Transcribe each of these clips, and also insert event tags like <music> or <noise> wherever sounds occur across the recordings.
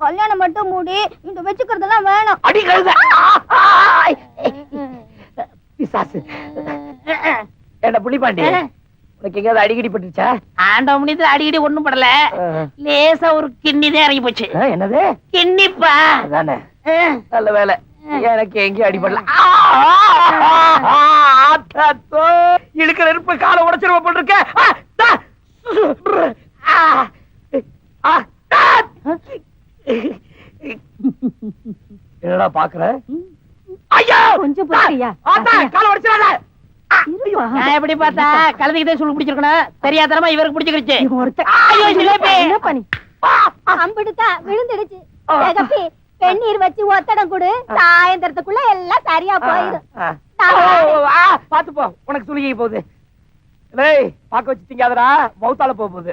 கல்யாணம் மட்டும் மூடி இந்த வச்சுக்கிறதெல்லாம் வேணாம். அடி கழுத. பிசாசு. என்ன புள்ளிப்பாண்டி உனக்கு எங்கேயாவது அடிக்கடி பட்டுச்சா ஆண்ட முடியத்துல அடிக்கடி ஒண்ணும் படல. லேசா ஒரு கிண்ணி தான் இறங்கி போச்சு. என்னது? கிண்ணிப்பா. அஹ். நல்ல வேலை. எனக்கு எங்கேயும் அடிபடல? இழுக்கிற இருப்பு காலை உடைச்சிருவ போட்டிருக்க ஆ, தா. ஆ, ஆ, தா. என்னடா பாக்குற? ஐயா! கொஞ்சம். ஆத்தா காலை உடைச்சிடாத. நான் எப்படி பார்த்தா கழுதைக்கு தான் சொல்லி பிடிச்சிருக்கணும் தெரியாதனமா இவருக்கு பிடிச்சிருச்சு. ஐயோ ஜிலேபி என்ன பண்ணி? ஆ, ஆ. அம்பிடுதா விழுந்துடுச்சு. ஜெகப்பி வெந்நீர் வச்சு ஒத்தடம் கொடு. சாயந்தரத்துக்குள்ள எல்லாம் சரியா போயிடும். பாத்து போ. உனக்கு சுலுகி போகுது. டேய் பாக்க வச்சு திங்காதடா. மவுத்தால போக போகுது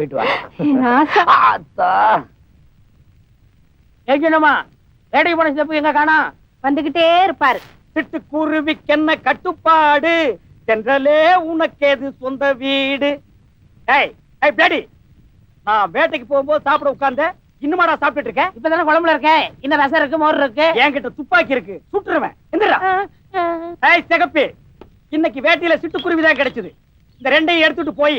போயிட்டு வா ராசா. ஆத்தா. ஏஜனமா வேட்டைக்கு போன சித்தப்பு எங்க காணோம் வந்துகிட்டே இருப்பாரு. சிட்டுக்குருவிக்கென்ன கட்டுப்பாடு. தென்றலே உனக்கேது சொந்த வீடு. ஏய் ஏய் பிளடி. நான் வேட்டைக்கு போகும்போது சாப்பிட உட்கார்ந்த இன்னுமாடா சாப்பிட்டுட்டு இருக்கேன் இப்பதானே குழம்புல இருக்க? இன்னும் ரசம் இருக்கு மோர் இருக்கு. என்கிட்ட துப்பாக்கி இருக்கு. சுட்டுருவேன். எந்திரா. ஏய் சிகப்பி. இன்னைக்கு வேட்டையில சிட்டுக்குருவி தான் கிடைச்சது. இந்த ரெண்டையும் எடுத்துட்டு போய்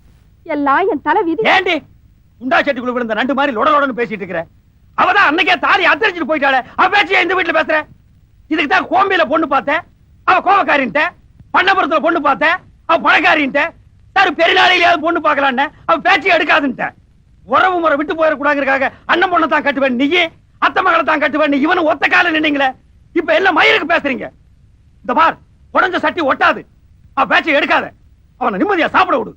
எல்லாம் என் தலை விதி ஏண்டி? குண்டா குழு விழுந்த நண்டு மாதிரி லொடலொடன்னு பேசிட்டு இருக்கிற. அவதான் அன்னைக்கே தாலி அத்தரிச்சிட்டு போயிட்டாளே. அவ பேச்சு இந்த வீட்டுல பேசுற. இதுக்கு தான் கோம்பியில பொண்ணு பார்த்தேன். அவ கோவக்காரின்ட்ட பண்ணபுரத்துல பொண்ணு பார்த்தேன். அவ பணக்காரின்ட்ட சார் பெருநாளையிலேயாவது பொண்ணு பார்க்கலான்னு. அவ பேச்சு எடுக்காதுன்ட்ட உறவு முறை விட்டு போயிடக்கூடாங்கிறக்காக அண்ணன் பொண்ணை தான் கட்டுவேன். நீ அத்தை மகளை தான் கட்டுவேன். இவனு ஒத்த கால நின்னீங்களே. இப்ப எல்லாம் மயிருக்கு பேசுறீங்க? இந்த பார் உடஞ்ச சட்டி ஒட்டாது. அவ பேச்சை எடுக்காத. அவனை நிம்மதியா சாப்பிட விடு.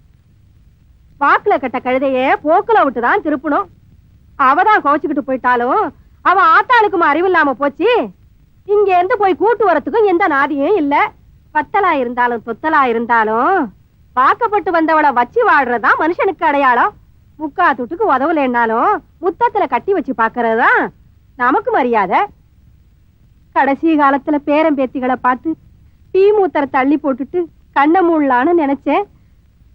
வாக்குல கட்ட கழுதைய போக்குல விட்டுதான் திருப்பணும். அவதான் கோச்சுக்கிட்டு போயிட்டாலும் அவ ஆத்தாளுக்கும் அறிவு இல்லாம போச்சு. இங்க இருந்து போய் கூட்டு வரத்துக்கும் எந்த நாதியும் இல்ல. பத்தலா இருந்தாலும் தொத்தலா இருந்தாலும் வாக்கப்பட்டு வந்தவளை வச்சு வாழ்றதுதான் மனுஷனுக்கு அடையாளம். முக்கா துட்டுக்கு உதவலைன்னாலும் முத்தத்துல கட்டி வச்சு பாக்குறதுதான் நமக்கு மரியாதை. கடைசி காலத்துல பேரம்பேத்திகளை பார்த்து டீ மூத்தரை தள்ளி போட்டுட்டு கண்ணை மூடலான்னு நினைச்சேன்.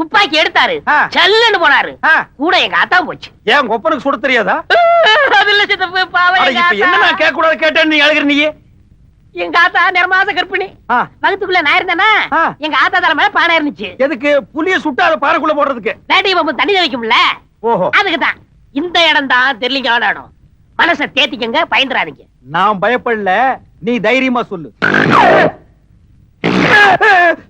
துப்பாக்கி எடுத்தாரு. சல்லுன்னு போனாரு. கூட எங்க ஆத்தா போச்சு. ஏன் ஒப்பனுக்கு சுட தெரியாதா? அது இல்ல சித்தப்பு என்ன. நான் கேட்க கூடாது கேட்டேன்னு நீ அழுகிற நீ எங்க ஆத்தா நிறமாச கற்பிணி ஆ, வகுத்துக்குள்ள நான் இருந்தேனா. எங்க ஆத்தா தலை மேல பானை இருந்துச்சு. எதுக்கு? புளிய சுட்டு அதை பாறைக்குள்ள போடுறதுக்கு. வேட்டை பாம்பு தண்ணி வைக்கும்ல? ஓஹோ. அதுக்குதான். இந்த இடம் தான் தெரியலீங்க இடம். மனசை தேத்திக்கங்க பயந்துறாதீங்க. நான் பயப்படல நீ தைரியமா சொல்லு. <laughs>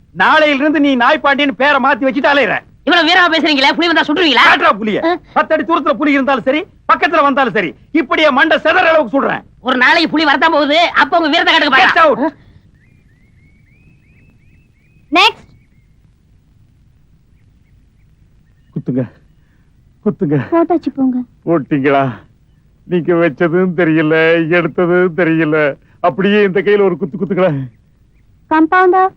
நாளையில இருந்து நீ நாய் பாண்டியன்னு பேரை மாத்தி வச்சுட்டு அலையிற. இவ்வளவு வீரமா பேசுறீங்களா? புலி வந்தா சுடுவீங்களா காட்டுறா புலிய. பத்தடி தூரத்துல புலி இருந்தாலும் சரி பக்கத்துல வந்தாலும் சரி இப்படியே மண்டை செதற அளவுக்கு சொல்றேன் ஒரு நாளைக்கு புலி வரதான் போகுது. அப்ப உங்க வீரத்தை கட்டுக்கு out. நெக்ஸ்ட் குத்துங்க. குத்துங்க. போட்டாச்சு போங்க. போட்டீங்களா? நீங்க வச்சதும் தெரியல எடுத்ததும் தெரியல. அப்படியே இந்த கையில ஒரு குத்து குத்துங்களா கம்பவுண்டர்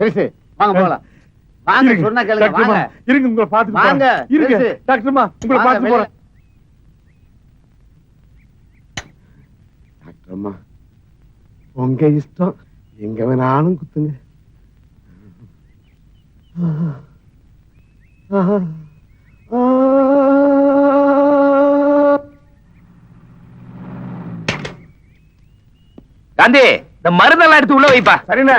பெருசு வாங்க போகலாம் வாங்க சொன்னா கேளுங்க வாங்க இருங்க உங்களை பாத்துட்டு வாங்க. இருங்க. டாக்டர்மா உங்களை வெளியில. போறேன் டாக்டர்மா உங்க இஷ்டம் எங்க வேணாலும் குத்துங்க காந்தி இந்த மருந்தெல்லாம் எடுத்து உள்ள வைப்பா சரிண்ணே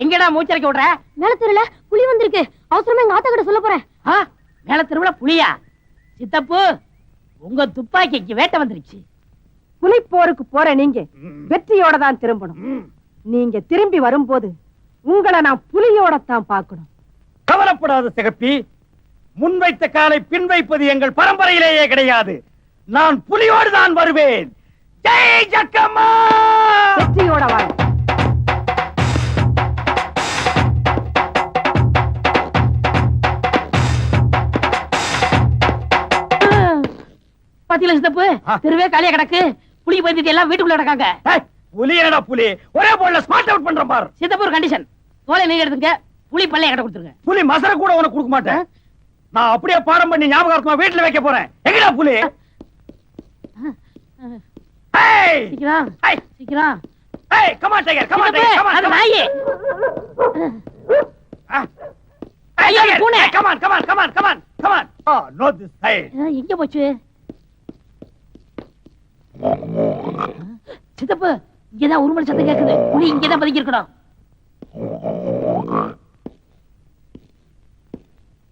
எங்கடா மூச்சரைக்க விடுற மேல தெரியல புலி வந்திருக்கு. அவசரமா எங்க ஆத்தா கிட்ட சொல்ல போறேன். ஆ, மேல திருவிழா புலியா? சித்தப்பு உங்க துப்பாக்கிக்கு வேட்டை வந்துருச்சு. புலிப்போருக்கு போற நீங்க வெற்றியோட தான் திரும்பணும். நீங்க திரும்பி வரும்போது உங்களை நான் புலியோட தான் பார்க்கணும். கவலைப்படாத சிகப்பி. முன்வைத்த காலை பின் வைப்பது எங்கள் பரம்பரையிலேயே கிடையாது. நான் புலியோடு தான் வருவேன். ஜெய் ஜக்கம்மா! வெற்றியோட வாங்க பாத்தீங்களா சித்தப்பு ஆ. தெருவே காலியா கிடக்கு. புலி பந்திட்டு எல்லாம் வீட்டுக்குள்ள கிடக்காங்க. புலி என்னடா புலி? ஒரே போல ஸ்மார்ட் அவுட் பண்ற பாரு. சித்தப்பு ஒரு கண்டிஷன் தோலை நீங்க எடுத்துங்க. புலி பல்ல என்கிட்ட கொடுத்துருங்க. புலி மசர கூட உனக்கு கொடுக்க மாட்டேன். நான் அப்படியே பாடம் பண்ணி ஞாபகார்த்தமா வீட்டுல வைக்க போறேன். எங்கடா புலி? சீக்கிரம் சீக்கிரம். ஏய் come on tiger come on சித்தப்பு, டைகர் கம் அது ஆன் நாயே ஐயோ, அது பூனை. Come on come on come on come on come on ah no this side எங்க போச்சு? சித்தப்பு இங்கதான் உருமல் சத்தம் கேக்குது. புலி இங்கதான் பதுங்கி இருக்கணும்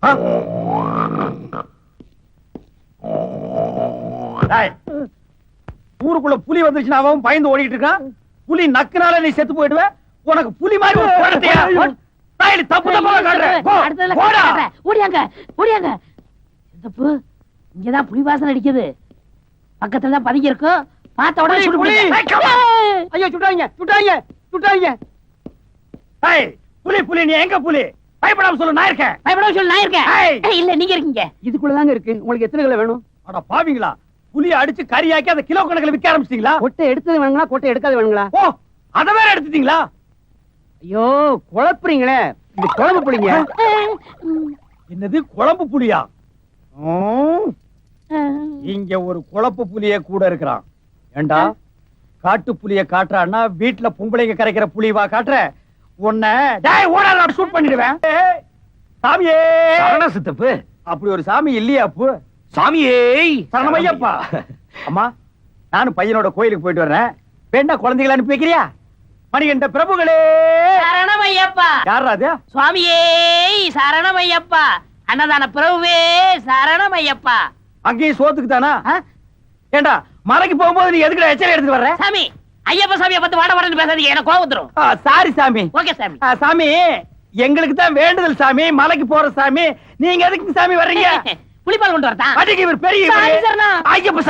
டேய் ஊருக்குள்ள புலி வந்துருச்சுன்னா அவன் பயந்து ஓடிட்டு இருக்கான். புலி நக்குனால நீ செத்து போயிடுவ. உனக்கு புலி மாதிரி ஒரு குழந்தையா? தப்பு தப்பா காட்டுறேன். ஓடியாங்க ஓடியாங்க. இங்கதான் புலி வாசனை அடிக்குது. பக்கத்துல தான் பதுங்கி இருக்கும் பார்த்த உடனே புலி, சுடு புலி. புடிங்க. ஏய், come on. ஏய். ஐயோ சுட்டாங்க சுட்டாங்க சுட்டாங்க டேய் புலி புலி நீ எங்க புலி? பயப்படாம சொல்லு நான் இருக்கேன். பயப்படாம சொல்லு நான் இருக்கேன். ஏய். ஏய், இல்ல நீங்க இருக்கீங்க. இதுக்குள்ளதாங்க இருக்கு. உங்களுக்கு எத்தனை கிலோ வேணும்? அட பாவிங்களா? புலி அடிச்சு கறியாக்கி அதை கிலோ கணக்குல விற்க ஆரம்பிச்சிட்டீங்களா? கொட்டை எடுத்தது வேணுங்களா? கொட்டை எடுக்காத வேணுங்களா? ஓ அத வேற எடுத்துட்டீங்களா? ஐயோ குழப்புறீங்களே. இது குழம்பு புளிங்க. என்னது குழம்பு புலியா ம், இங்க ஒரு குழப்பு புலிய கூட இருக்கிறான். ஏண்டா? காட்டு புலிய காட்டுறான்னா வீட்டுல பொம்பளைங்க கரைக்கிற புலிவா காட்டுற? உன்னை டேய் ஓடாத ஷூட் பண்ணிடுவேன். ஏய், சாமியே. சித்தப்பு. அப்படி ஒரு சாமி இல்லையா அப்பு? சாமியே! சரணமையப்பா. <laughs> அம்மா நானும் பையனோட கோயிலுக்கு போயிட்டு வர்றேன். வேண்டா குழந்தைகளை அனுப்பி வைக்கிறியா? மணிகண்ட பிரபுகளே! சரணமையப்பா. யாரா அது? சுவாமியே சரணமையப்பா. அன்னதான பிரபுவே சரணமையப்பா. அங்கேயும் சோத்துக்கு தானா? ஏண்டா மலைக்கு போகும்போது நீ எதுக்குடா எச்சரிக்கை எடுத்து வர்ற? சாமி ஐயப்ப சாமியை பார்த்து வாட வாடன்னு பேசாதீங்க எனக்கு கோவம் வந்துரும். சாரி சாமி. ஓகே சாமி. ஆ, சாமி எங்களுக்கு தான் வேண்டுதல் சாமி மலைக்கு போற சாமி. நீங்க எதுக்கு சாமி வர்றீங்க? <laughs> புலிப்பால் கொண்டு வரதா அடிக்கு இவர் பெரிய. ஐயப்ப